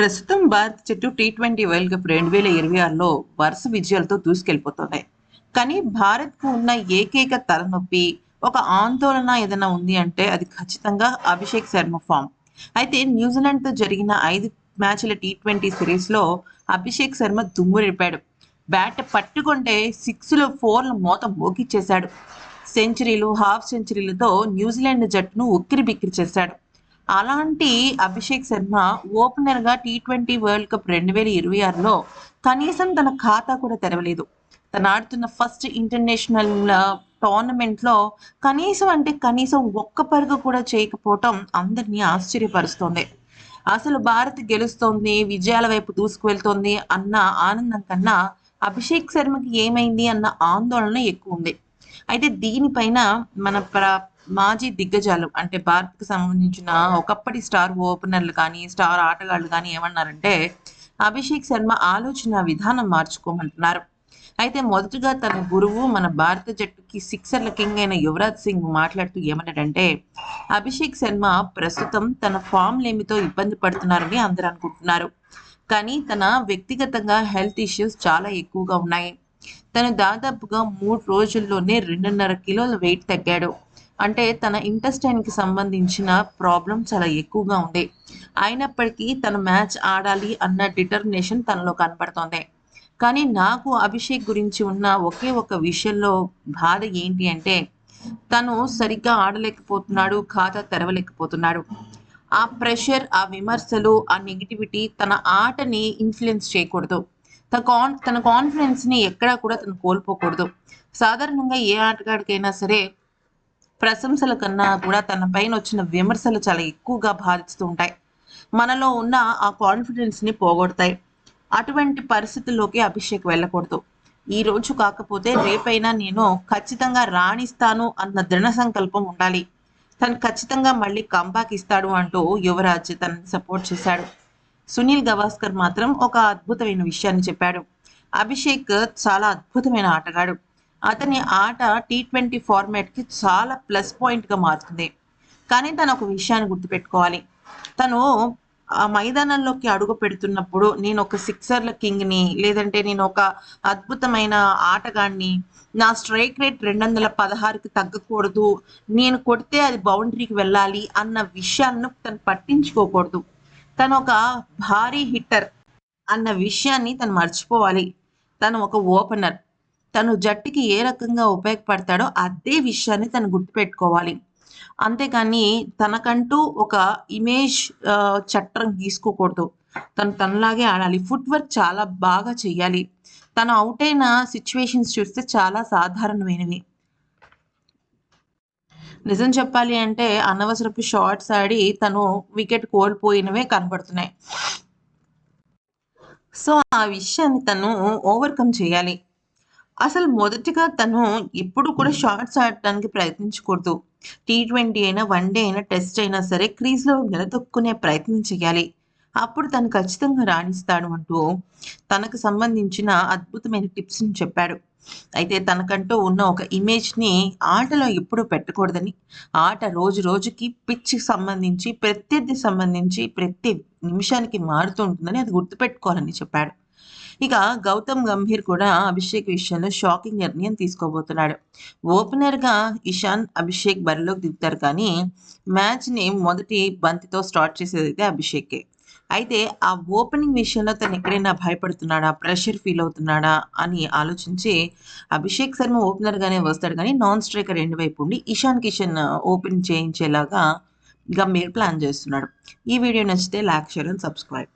ప్రస్తుతం భారత్ జట్టు T twenty world cup రెండు వేల ఇరవై ఆరులో వరుస విజయాలతో దూసుకెళ్ళిపోతుంది. కానీ భారత్కు ఉన్న ఏకైక తలనొప్పి ఒక ఆందోళన ఏదైనా ఉంది అంటే అది ఖచ్చితంగా అభిషేక్ శర్మ ఫామ్ అయితే న్యూజిలాండ్తో జరిగిన ఐదు మ్యాచ్ల టీ ట్వంటీ సిరీస్లో అభిషేక్ శర్మ దుమ్ము రేపాడు. బ్యాట్ పట్టుకుంటే సిక్స్లో ఫోర్లు మోత మోకిచ్చేశాడు సెంచరీలు హాఫ్ సెంచరీలతో న్యూజిలాండ్ జట్టును ఉక్కిరి బిక్కిరి చేశాడు. అలాంటి అభిషేక్ శర్మ ఓపెనర్గా టీ ట్వంటీ వరల్డ్ కప్ రెండు వేల ఇరవై ఆరులో కనీసం తన ఖాతా కూడా తెరవలేదు. తను ఆడుతున్న ఫస్ట్ ఇంటర్నేషనల్ టోర్నమెంట్లో కనీసం అంటే కనీసం ఒక్క పరుగు కూడా చేయకపోవటం అందరినీ ఆశ్చర్యపరుస్తోంది. అసలు భారత్ గెలుస్తోంది విజయాల వైపు దూసుకువెళ్తోంది అన్న ఆనందం కన్నా అభిషేక్ శర్మకి ఏమైంది అన్న ఆందోళన ఎక్కువ ఉంది. అయితే దీనిపైన మన ప్ర మాజీ దిగ్గజాలు అంటే భారత్కి సంబంధించిన ఒకప్పటి స్టార్ ఓపెనర్లు కానీ స్టార్ ఆటగాళ్ళు కానీ ఏమన్నారంటే అభిషేక్ శర్మ ఆలోచన విధానం మార్చుకోమంటున్నారు. అయితే మొదటగా తన గురువు మన భారత జట్టుకి సిక్సర్ల కింగ్ అయిన యువరాజ్ సింగ్ మాట్లాడుతూ ఏమన్నాడంటే అభిషేక్ శర్మ ప్రస్తుతం తన ఫామ్ లేమితో ఇబ్బంది పడుతున్నారని అందరూ అనుకుంటున్నారు. కానీ తన వ్యక్తిగతంగా హెల్త్ ఇష్యూస్ చాలా ఎక్కువగా ఉన్నాయి. తను దాదాపుగా మూడు రోజుల్లోనే రెండున్నర కిలోల వెయిట్ తగ్గాడు. అంటే తన ఇంటెస్టైన్కి సంబంధించిన ప్రాబ్లం చాలా ఎక్కువగా ఉంది అయినప్పటికీ తన మ్యాచ్ ఆడాలి అన్న డిటర్మినేషన్ తనలో కనపడుతోంది. కానీ నాకు అభిషేక్ గురించి ఉన్న ఒకే ఒక విషయంలో బాధ ఏంటి అంటే తను సరిగ్గా ఆడలేకపోతున్నాడు ఖాతా తెరవలేకపోతున్నాడు. ఆ ప్రెషర్ ఆ విమర్శలు ఆ నెగిటివిటీ తన ఆటని ఇన్ఫ్లుయెన్స్ చేయకూడదు. తన కాన్ తన కాన్ఫిడెన్స్ని ఎక్కడా కూడా తను కోల్పోకూడదు. సాధారణంగా ఏ ఆటగాడికైనా సరే ప్రశంసల కన్నా కూడా తన పైన వచ్చిన విమర్శలు చాలా ఎక్కువగా బాధిస్తూ ఉంటాయి. మనలో ఉన్న ఆ కాన్ఫిడెన్స్ని పోగొడతాయి. అటువంటి పరిస్థితుల్లోకి అభిషేక్ వెళ్ళకూడదు. ఈ రోజు కాకపోతే రేపైనా నేను ఖచ్చితంగా రాణిస్తాను అన్న దృఢ సంకల్పం ఉండాలి. తను ఖచ్చితంగా మళ్ళీ కంబాక్ ఇస్తాడు అంటూ యువరాజ్ తనని సపోర్ట్ చేశాడు. సునీల్ గవాస్కర్ మాత్రం ఒక అద్భుతమైన విషయాన్ని చెప్పాడు. అభిషేక్ చాలా అద్భుతమైన ఆటగాడు. అతని ఆట టీ ట్వంటీ ఫార్మాట్కి చాలా ప్లస్ పాయింట్గా మారుతుంది. కానీ తను ఒక విషయాన్ని గుర్తుపెట్టుకోవాలి. తను ఆ మైదానంలోకి అడుగు పెడుతున్నప్పుడు నేను ఒక సిక్సర్ల కింగ్ని లేదంటే నేను ఒక అద్భుతమైన ఆటగాడిని నా స్ట్రైక్ రేట్ రెండు వందల పదహారుకి తగ్గకూడదు నేను కొడితే అది బౌండరీకి వెళ్ళాలి అన్న విషయాలను తను పట్టించుకోకూడదు. తను ఒక భారీ హిట్టర్ అన్న విషయాన్ని తను మర్చిపోవాలి. తను ఒక ఓపెనర్ తను జట్టుకి ఏ రకంగా ఉపయోగపడతాడో అదే విషయాన్ని తను గుర్తుపెట్టుకోవాలి. అంతేకాని తనకంటూ ఒక ఇమేజ్ చట్టం గీసుకోకూడదు తను తనలాగే ఆడాలి. ఫుట్ వర్క్ చాలా బాగా చెయ్యాలి. తను అవుట్ అయిన సిచ్యువేషన్స్ చూస్తే చాలా సాధారణమైనవి. నిజం చెప్పాలి అంటే అనవసరపు షార్ట్స్ ఆడి తను వికెట్ కోల్పోయినవే కనబడుతున్నాయి. సో ఆ విషయాన్ని తను ఓవర్కమ్ చేయాలి అసలు మొదటిగా తను ఎప్పుడు కూడా షార్ట్స్ ఆడటానికి ప్రయత్నించకూడదు. టీ ట్వంటీ అయినా వన్ డే అయినా టెస్ట్ అయినా సరే క్రీజ్లో నిలదొక్కునే ప్రయత్నం చేయాలి. అప్పుడు తను ఖచ్చితంగా రాణిస్తాడు అంటూ తనకు సంబంధించిన అద్భుతమైన టిప్స్ని చెప్పాడు. అయితే తనకంటూ ఉన్న ఒక ఇమేజ్ని ఆటలో ఎప్పుడూ పెట్టకూడదని ఆట రోజు రోజుకి పిచ్చికి సంబంధించి ప్రత్యర్థి సంబంధించి ప్రతి నిమిషానికి మారుతూ ఉంటుందని అది గుర్తుపెట్టుకోవాలని చెప్పాడు. ఇక గౌతమ్ గంభీర్ కూడా అభిషేక్ విషయంలో షాకింగ్ నిర్ణయం తీసుకోబోతున్నాడు. ఓపెనర్గా ఇషాన్ అభిషేక్ బరిలోకి దిగుతారు కానీ మ్యాచ్ని మొదటి బంతితో స్టార్ట్ చేసేది అయితే అభిషేకే. అయితే ఆ ఓపెనింగ్ విషయంలో తను ఎక్కడైనా భయపడుతున్నాడా ప్రెషర్ ఫీల్ అవుతున్నాడా అని ఆలోచించి అభిషేక్ శర్మ ఓపెనర్గానే వస్తాడు కానీ నాన్ స్ట్రైకర్ రెండు వైపు ఉండి ఇషాన్ కిషన్ ఓపెన్ చేయించేలాగా గంభీర్ ప్లాన్ చేస్తున్నాడు. ఈ వీడియో నచ్చితే లైక్ షేర్ అండ్ సబ్స్క్రైబ్.